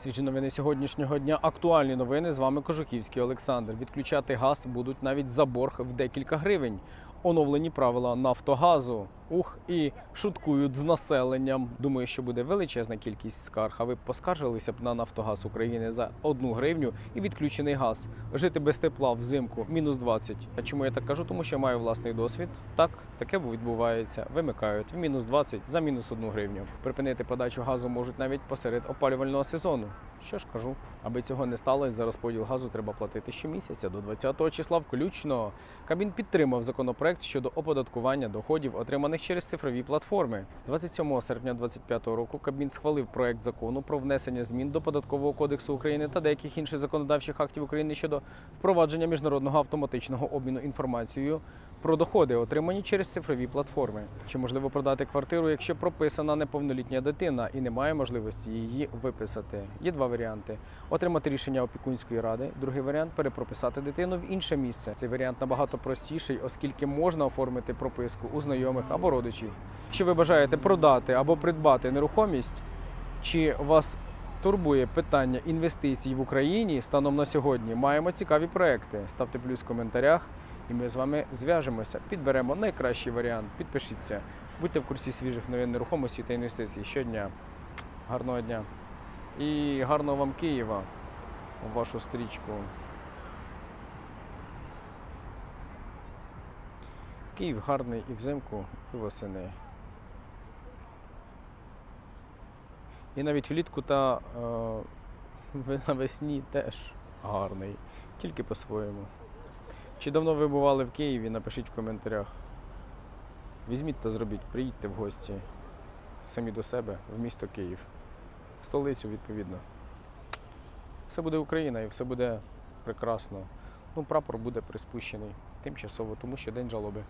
Свіжі новини сьогоднішнього дня. Актуальні новини. З вами Кожухівський Олександр. Відключати газ будуть навіть за борг в декілька гривень. Оновлені правила Нафтогазу. Ух, і шуткують з населенням. Думаю, що буде величезна кількість скарг. А ви б поскаржилися б на Нафтогаз України за одну гривню і відключений газ. Жити без тепла взимку мінус 20. А чому я так кажу? Тому що маю власний досвід. Так, таке відбувається. Вимикають в мінус 20 за мінус одну гривню. Припинити подачу газу можуть навіть посеред опалювального сезону. Що ж кажу, аби цього не сталося, за розподіл газу треба платити щомісяця до 20 числа включно. Кабмін підтримав законопроект щодо оподаткування доходів, отриманих через цифрові платформи. 27 серпня 2025 року Кабмін схвалив проект закону про внесення змін до податкового кодексу України та деяких інших законодавчих актів України щодо впровадження міжнародного автоматичного обміну інформацією про доходи, отримані через цифрові платформи. Чи можливо продати квартиру, якщо прописана неповнолітня дитина і немає можливості її виписати? Є два варіанти: отримати рішення опікунської ради. Другий варіант перепрописати дитину в інше місце. Цей варіант набагато простіший, оскільки можна оформити прописку у знайомих або родичів. Якщо ви бажаєте продати або придбати нерухомість, чи вас турбує питання інвестицій в Україні станом на сьогодні, маємо цікаві проекти. Ставте плюс в коментарях, і ми з вами зв'яжемося. Підберемо найкращий варіант. Підпишіться, будьте в курсі свіжих новин нерухомості та інвестицій щодня. Гарного дня і гарного вам Києва у вашу стрічку. Київ гарний і взимку, і восени. І навіть влітку та е, навесні теж гарний, тільки по-своєму. Чи давно ви бували в Києві? Напишіть в коментарях. Візьміть та зробіть, приїдьте в гості самі до себе в місто Київ, столицю відповідно. Все буде Україна і все буде прекрасно. Ну, прапор буде приспущений тимчасово, тому що день жалоби.